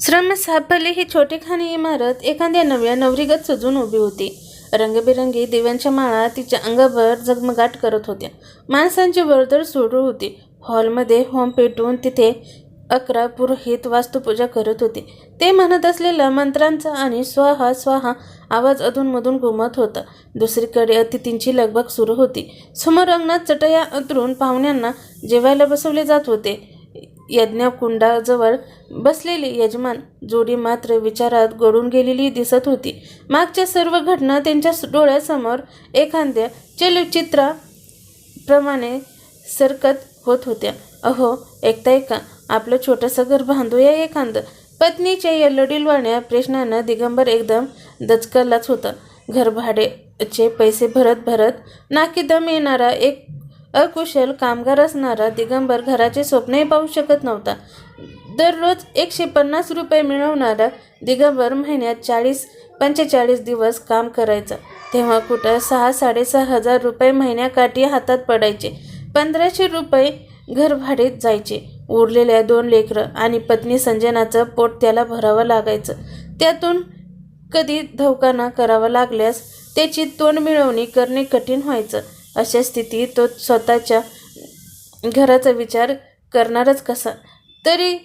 श्रम सापडली ही छोटेखानी इमारत एखाद्या नव्या नवरीगत सजून उभी होती. रंगबिरंगी दिव्यांच्या माळा तिच्या अंगावर जगमगाट करत होत्या. माणसांची वर्दळ सुरू होती. हॉलमध्ये होम पेटून तिथे अकरा पुरोहित वास्तुपूजा करत होते. ते म्हणत असलेला मंत्रांचा आणि स्वाहा स्वाहा आवाज अधूनमधून घुमत होता. दुसरीकडे अतिथींची लगबग सुरू होती. समोर अंगणात चटया अंतरून पाहुण्यांना जेवायला बसवले जात होते. यज्ञकुंडाजवळ बसलेली यजमान जोडी मात्र विचारात गळून गेलेली दिसत होती. मागच्या सर्व घटना त्यांच्या डोळ्यासमोर एखाद्या चलचित्राप्रमाणे सरकत होत होत्या. अहो एकता एका आपलं छोटंसं घर बांधूया एखादं. पत्नीच्या या लढीलवाण्या प्रश्नानं दिगंबर एकदम दचकलाच होता. घर भाड्याचे पैसे भरत भरत नाकी दम येणारा एक अकुशल कामगार असणारा दिगंबर घराचे स्वप्नही पाहू शकत नव्हता. दररोज एकशे पन्नास रुपये मिळवणारा दिगंबर महिन्यात चाळीस पंचेचाळीस दिवस काम करायचा. तेव्हा कुठं सहा साडेसहा हजार रुपये महिन्याकाठी हातात पडायचे. पंधराशे रुपये घरभाडीत जायचे. उरलेल्या दोन लेकरं आणि पत्नी संजनाचं पोट त्याला भरावं लागायचं. त्यातून कधी धवकाना करावा लागल्यास त्याची तोंड मिळवणी करणे कठीण व्हायचं. अशा स्थितीत तो स्वतःच्या घराचा विचार करणारच कसा? तरी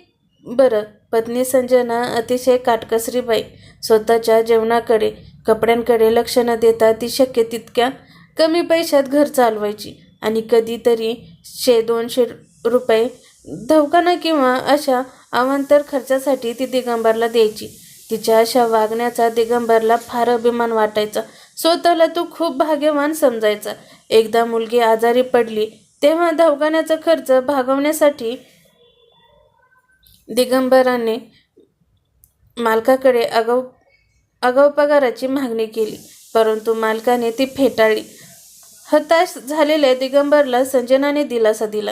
बरं पत्नी संजना अतिशय काटकसरी बाई स्वतःच्या जेवणाकडे कपड्यांकडे लक्ष न देता ती शक्य तितक्या कमी पैशात घर चालवायची आणि कधीतरी शे दोनशे रुपये धवकाना किंवा अशा अवांतर खर्चासाठी ती दिगंबरला द्यायची. तिच्या अशा वागण्याचा दिगंबरला फार अभिमान वाटायचा. स्वतःला तो खूप भाग्यवान समजायचा. एकदा मुलगी आजारी पडली तेव्हा दवाखान्याचा खर्च भागवण्यासाठी दिगंबराने मालकाकडे आगाऊ आगाऊ पगाराची मागणी केली परंतु मालकाने ती फेटाळली. हताश झालेल्या दिगंबरला संजनाने दिलासा दिला.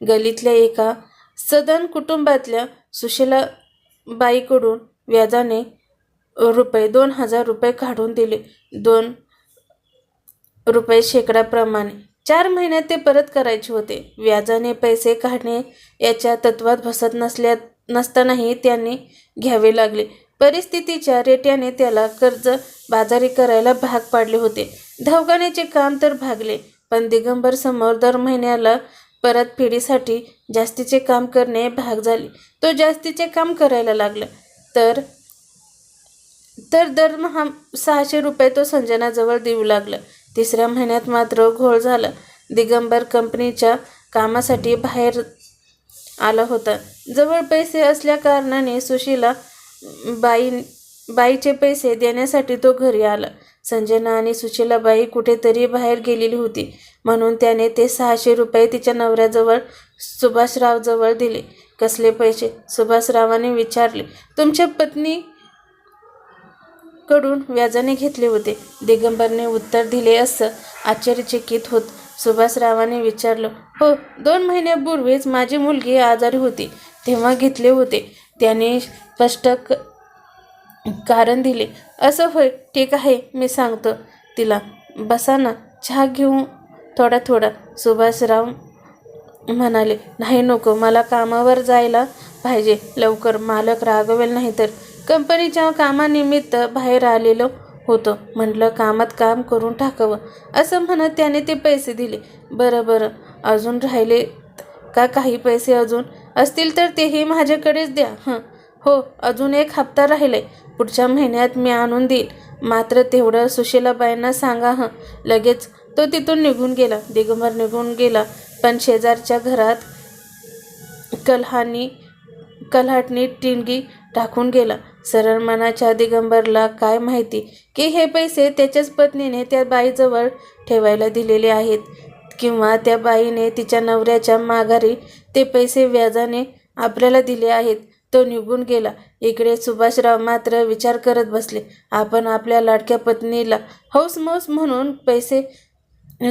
गलीतल्या एका सदन कुटुंबातल्या सुशीला बाईकडून व्याजाने रुपये दोन हजार रुपये काढून दिले. दोन रुपये शेकडाप्रमाणे चार महिन्यात ते परत करायचे होते. व्याजाने पैसे काढणे याच्या तत्वात बसत नसल्या नसतानाही त्यांनी घ्यावे लागले. परिस्थितीच्या रेट्याने त्याला कर्ज बाजारी करायला भाग पाडले होते. दवाखान्याचे काम तर भागले पण दिगंबर समोर दर महिन्याला परतफेडीसाठी जास्तीचे काम करणे भाग झाले. तो जास्तीचे काम करायला लागला. तर तर दरमहा सहाशे रुपये तो संजनाजवळ देऊ लागला. तिसऱ्या महिन्यात मात्र घोळ झाला. दिगंबर कंपनीच्या कामासाठी बाहेर आला होता. जवळ पैसे असल्या कारणाने सुशीला बाई बाईचे पैसे देण्यासाठी तो घरी आला. संजना आणि सुशीलाबाई कुठेतरी बाहेर गेलेली होती. म्हणून त्याने ते सहाशे रुपये तिच्या नवऱ्याजवळ सुभाषरावजवळ दिले. कसले पैसे? सुभाषरावाने विचारले. तुमच्या पत्नी कडून व्याजाने घेतले होते. दिगंबरने उत्तर दिले असं आश्चर्यचकित होत सुभाषरावाने विचारलं हो दोन महिन्यापूर्वीच माझी मुलगी आजारी होती तेव्हा घेतले होते. त्याने स्पष्ट क कारण दिले. असं होय ठीक आहे मी सांगतो. तिला बसा ना चहा घेऊ थोडा थोडा. सुभाषराव म्हणाले नाही नको मला कामावर जायला पाहिजे. लवकर मालक रागवेल नाही तर कंपनीच्या कामानिमित्त बाहेर आलेलो होतो. म्हटलं कामात काम करून टाकावं. असं म्हणत त्याने ते पैसे दिले. बरं बरं. अजून राहिले का काही पैसे अजून? असतील तर तेही माझ्याकडेच द्या. हं. हो अजून एक हप्ता राहिलाय. पुढच्या महिन्यात मी आणून देईल मात्र तेवढं सुशीलाबाईंना सांगा हं. लगेच तो तिथून निघून गेला. दिगंबर निघून गेला. पण शेजारच्या घरात कलहानी कल्हाटनी टिणगी टाकून गेला. सरळ मनाच्या दिगंबरला काय माहिती? की हे पैसे त्याच्याच पत्नीने त्या बाईजवळ ठेवायला दिलेले आहेत किंवा त्या बाईने तिच्या नवऱ्याच्या माघारी ते पैसे व्याजाने आपल्याला दिले आहेत. तो निघून गेला. इकडे सुभाषराव मात्र विचार करत बसले. आपण आपल्या लाडक्या पत्नीला हौसमौस म्हणून पैसे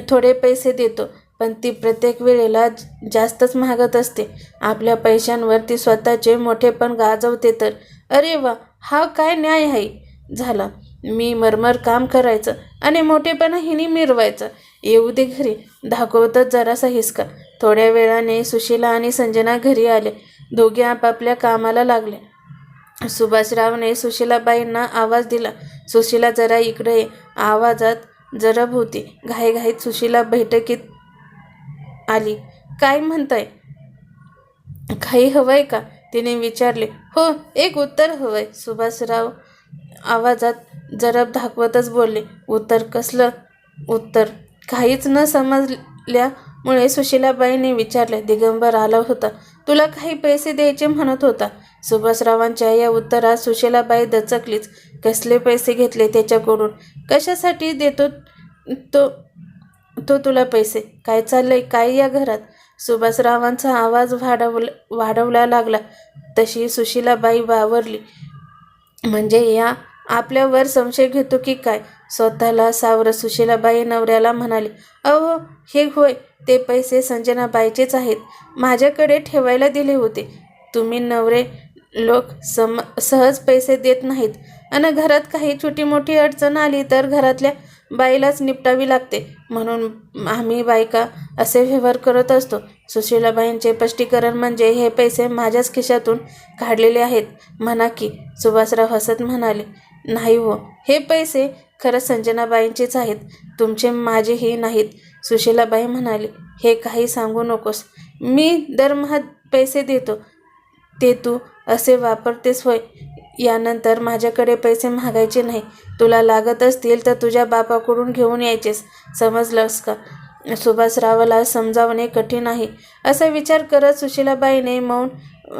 थोडे पैसे देतो पण ती प्रत्येक वेळेला जास्तच मागत असते. आपल्या पैशांवर ती स्वतःचे मोठेपण गाजवते तर. अरे वा! हा काय न्याय आहे? झाला. मी मरमर काम करायचं आणि मोठेपणा हिने मिरवायचं. येऊ दे घरी. दाखवतच जरासा हिसका थोड्या वेळाने सुशीला आणि संजना घरी आले. दोघे आपापल्या कामाला लागले. सुभाषरावने सुशीलाबाईंना आवाज दिला. सुशीला जरा इकडे ये. आवाजात जरब होती. घाईघाईत सुशीला बैठकीत आली. काय म्हणताय? काही हवंय का? तिने विचारले हो एक उत्तर हवंय. सुभाषराव आवाजात जरब दाखवतच बोलले उत्तर कसलं? उत्तर काहीच न समजल्यामुळे सुशीलाबाईने विचारले दिगंबर आला होता तुला काही पैसे द्यायचे म्हणत होता? सुभाषरावांच्या या उत्तरात सुशीलाबाई दचकलीच कसले पैसे घेतले त्याच्याकडून? कशासाठी देतो तो तो तुला पैसे? काय चाललंय? काय या घरात? सुभाषरावांचा आवाज वाढवल वाढवला लागला. तशी सुशीलाबाई बावरली म्हणजे या आपल्यावर संशय घेतो की काय? स्वतःला सावर सुशीलाबाई नवऱ्याला म्हणाली अहो हे होय ते पैसे संजनाबाईचेच आहेत. माझ्याकडे ठेवायला दिले होते. तुम्ही नवरे लोक सम सहज पैसे देत नाहीत. आणि घरात काही छोटी मोठी अडचण आली तर घरातल्या बाईलाच निपटावी लागते. म्हणून आम्ही बायका असे व्यवहार करत असतो. सुशीलाबाईंचे स्पष्टीकरण म्हणजे हे पैसे माझ्याच खिशातून काढलेले आहेत. म्हणा की सुभाषराव हसत म्हणाले नाही हो हे पैसे खरं संजनाबाईंचेच आहेत. तुमचे माझेही नाहीत. सुशीलाबाई म्हणाली हे काही सांगू नकोस. मी दरमहा पैसे देतो. ते तू असे वापरतेस होय. यानंतर माझ्याकडे पैसे मागायचे नाही. तुला लागत असतील तर तुझ्या बापाकडून घेऊन यायचेस. समजलंस का? सुभाषरावला समजावणे कठीण आहे. असा विचार करत सुशीलाबाईने मौन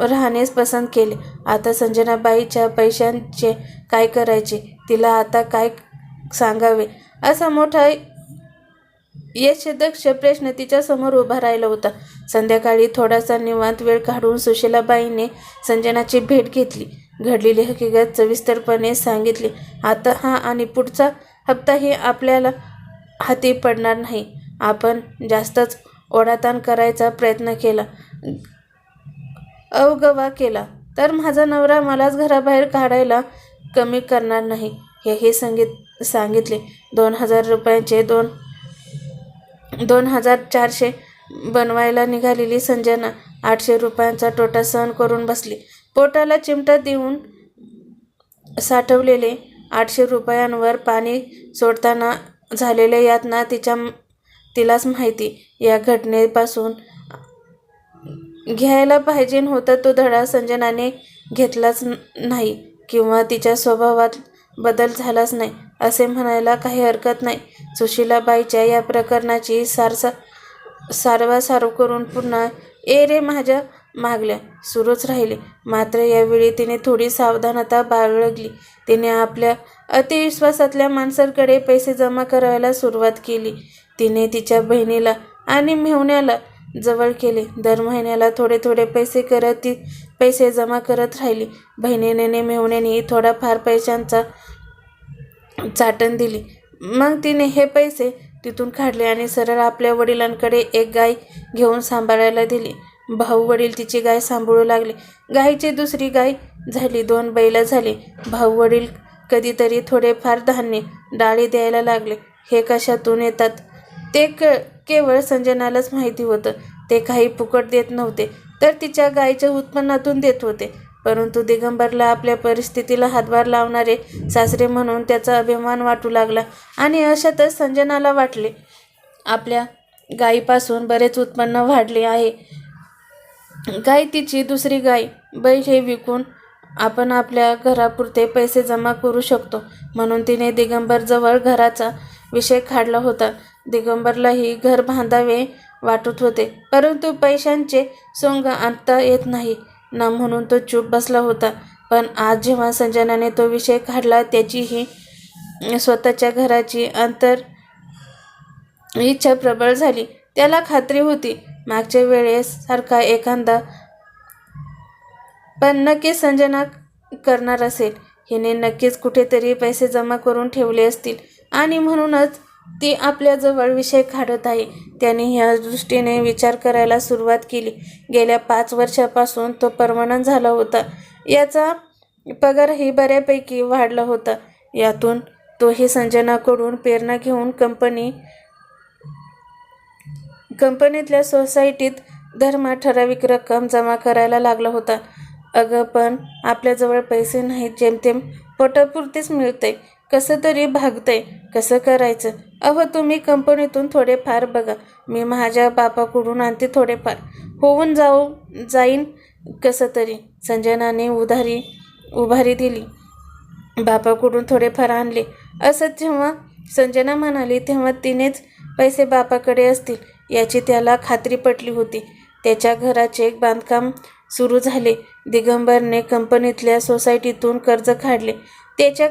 राहणेच पसंत केले. आता संजनाबाईच्या पैशांचे काय करायचे? तिला आता काय सांगावे? असा मोठा यशदक्ष प्रश्न तिच्यासमोर उभा राहिला होता. संध्याकाळी थोडासा निवांत वेळ काढून सुशीलाबाईने संजनाची भेट घेतली. घडलेली हकीकत सविस्तरपणे सांगितली. आता हा आणि पुढचा हप्ताही आपल्याला हाती पडणार नाही. आपण जास्तच ओढाताण करायचा प्रयत्न केला. अवगवा केला. तर माझा नवरा मलाच घराबाहेर काढायला कमी करणार नाही हेही सांगित सांगितले. दोन हजार रुपयांचे दोन दोन हजार चारशे बनवायला निघालेली संजना आठशे रुपयांचा टोटा सहन करून बसली. पोटाला चिमटा देऊन साठवलेले आठशे रुपयांवर पाणी सोडताना झालेल्या यातना तिच्या तिलाच माहिती. या घटनेपासून घ्यायला पाहिजे होता तो धडा संजनाने घेतलाच नाही किंवा तिच्या स्वभावात बदल झालाच नाही असे म्हणायला काही हरकत नाही. सुशीलाबाईच्या या प्रकरणाची सारसा सारवासारव करून पुन्हा ए रे माझ्या मागल्या. सुरूच राहिले. मात्र यावेळी तिने थोडी सावधानता बाळगली. तिने आपल्या अतिविश्वासातल्या माणसांकडे पैसे जमा करायला सुरुवात केली. तिने तिच्या बहिणीला आणि मेहुण्याला जवळ केले. दर महिन्याला थोडे थोडे पैसे करत ती पैसे जमा करत राहिली. बहिणीने मेहुण्याने थोडाफार पैशांचा चाटण दिली. मग तिने हे पैसे तिथून काढले आणि सरळ आपल्या वडिलांकडे एक गाय घेऊन सांभाळायला दिली. भाऊ वडील तिची गाय सांभाळू लागले. गायीची दुसरी गाय झाली दोन बैला झाली. भाऊ वडील कधीतरी थोडेफार धान्य डाळी द्यायला लागले. हे कशातून येतात? ते क केवळ संजनालाच माहिती होतं. ते काही फुकट देत नव्हते तर तिच्या गायीच्या उत्पन्नातून देत होते. परंतु दिगंबरला आपल्या परिस्थितीला हातभार लावणारे सासरे म्हणून त्याचा अभिमान वाटू लागला आणि अशातच संजनाला वाटले आपल्या गायीपासून बरेच उत्पन्न वाढले आहे. गाय तिची दुसरी गाय. बैल हे विकून आपण आपल्या घरापुरते पैसे जमा करू शकतो. म्हणून तिने दिगंबरजवळ घराचा विषय काढला होता. दिगंबरलाही घर बांधावे वाटत होते. परंतु पैशांचे सोंग आणता येत नाही. ना म्हणून तो चूप बसला होता. पण आज जेव्हा संजनाने तो विषय काढला त्याचीही स्वतःच्या घराची अंतर इच्छा प्रबळ झाली. त्याला खात्री होती. मागच्या वेळेसारखा एखादा पण नक्कीच संजना करणार असेल. हिने नक्कीच कुठेतरी पैसे जमा करून ठेवले असतील. आणि म्हणूनच ती आपल्याजवळ विषय काढत आहे. त्याने ह्या दृष्टीने विचार करायला सुरुवात केली. गेल्या पाच वर्षापासून तो परमनंट झाला होता. याचा पगारही बऱ्यापैकी वाढला होता. यातून तोही संजनाकडून प्रेरणा घेऊन कंपनी कंपनीतल्या सोसायटीत धर्मा ठराविक रक्कम जमा करायला लागला होता. अगं पण आपल्याजवळ पैसे नाहीत जेमतेम पोटापुरतेच मिळते कसं तरी भागतंय कसं करायचं? अहो तुम्ही कंपनीतून थोडेफार बघा. मी माझ्या बापाकडून आणते थोडेफार. होऊन जाऊ जाईन कसं तरी. संजनाने उधारी उभारी दिली. बापाकडून थोडेफार आणले. असं जेव्हा संजना म्हणाली तेव्हा तिनेच पैसे बापाकडे असतील. याची त्याला खात्री पटली होती. त्याच्या घराचे बांधकाम सुरू झाले. दिगंबरने कंपनीतल्या सोसायटीतून कर्ज काढले. त्याच्या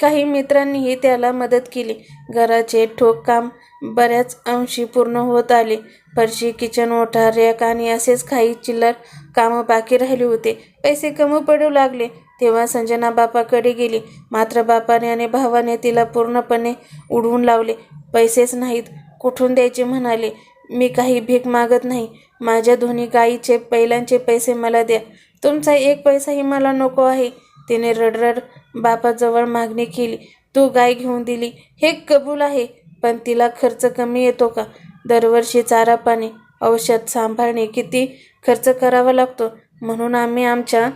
काही मित्रांनीही त्याला मदत केली. घराचे ठोक काम बऱ्याच अंशी पूर्ण होत आले. फरशी किचन ओठार रॅक आणि असेच काही चिल्लर कामं बाकी राहिले होते. पैसे कमी पडू लागले. तेव्हा संजना बापाकडे गेली. मात्र बापाने आणि भावाने तिला पूर्णपणे उडवून लावले. पैसेच नाहीत. कुठून द्यायचे म्हणाले मी काही भीक मागत नाही. माझ्या दोन्ही गाईचे पहिल्यांचे पैसे मला द्या. तुमचा एक पैसाही मला नको आहे. तिने रडरड बापाजवळ मागणी केली. तू गाय घेऊन दिली. हे कबूल आहे पण तिला खर्च कमी येतो का? दरवर्षी चारा पाणी औषध सांभाळणे किती खर्च करावा लागतो? म्हणून आम्ही आमच्या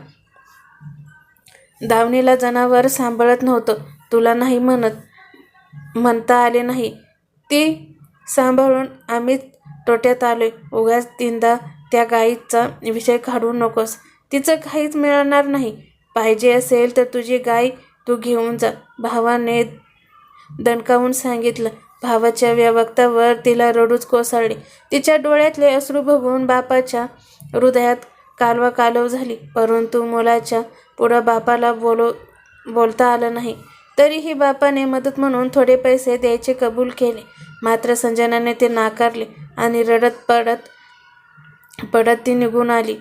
दावणीला जनावर सांभाळत नव्हतं. तुला नाही म्हणत म्हणता आले नाही. ती सांभाळून आम्ही तोट्यात आलोय. उगाच तीनदा त्या गाईचा विषय काढू नकोस. तिचं काहीच मिळणार नाही. पाहिजे असेल तर तुझी गाय तू घेऊन जा. भावाने दणकावून सांगितलं. भावाच्या व्यवक्तावर तिला रडूच कोसळली. तिच्या डोळ्यातले अश्रू बघून बापाच्या हृदयात कालवा कालव झाली. परंतु मुलाच्या पुढं बापाला बोलो बोलता आलं नाही. तरीही बापाने मदत म्हणून थोडे पैसे द्यायचे कबूल केले. मात्र संजनाने ते नाकारले आणि रडत पडत पडत ती निघून आली.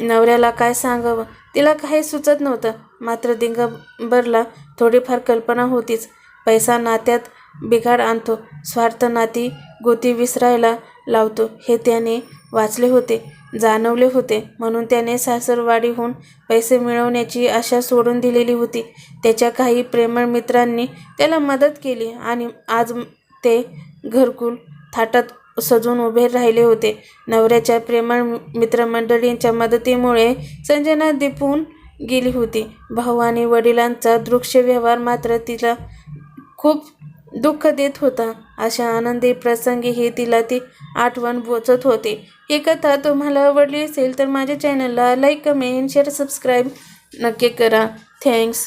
नवऱ्याला काय सांगावं? तिला काही सुचत नव्हतं. मात्र दिंगबरला थोडीफार कल्पना होतीच. पैसा नात्यात बिघाड आणतो. स्वार्थ नाती गोती विसरायला लावतो. हे त्याने वाचले होते जाणवले होते. म्हणून त्याने सासरवाडीहून पैसे मिळवण्याची आशा सोडून दिलेली होती. त्याच्या काही प्रेमळ मित्रांनी त्याला मदत केली आणि आज ते घरकुल थाटात सजून उभे राहिले होते. नवऱ्याच्या प्रेमळ मित्रमंडळींच्या मदतीमुळे संजना दिपून गेली होती. भाऊ आणि वडिलांचा दृश्य व्यवहार मात्र तिला खूप दुःख देत होता. अशा आनंदी प्रसंगीही तिला ती आठवण बोचत होती. ही कथा तुम्हाला आवडली असेल तर माझ्या चॅनलला लाईक कमेंट शेअर सबस्क्राईब नक्की करा. थँक्स.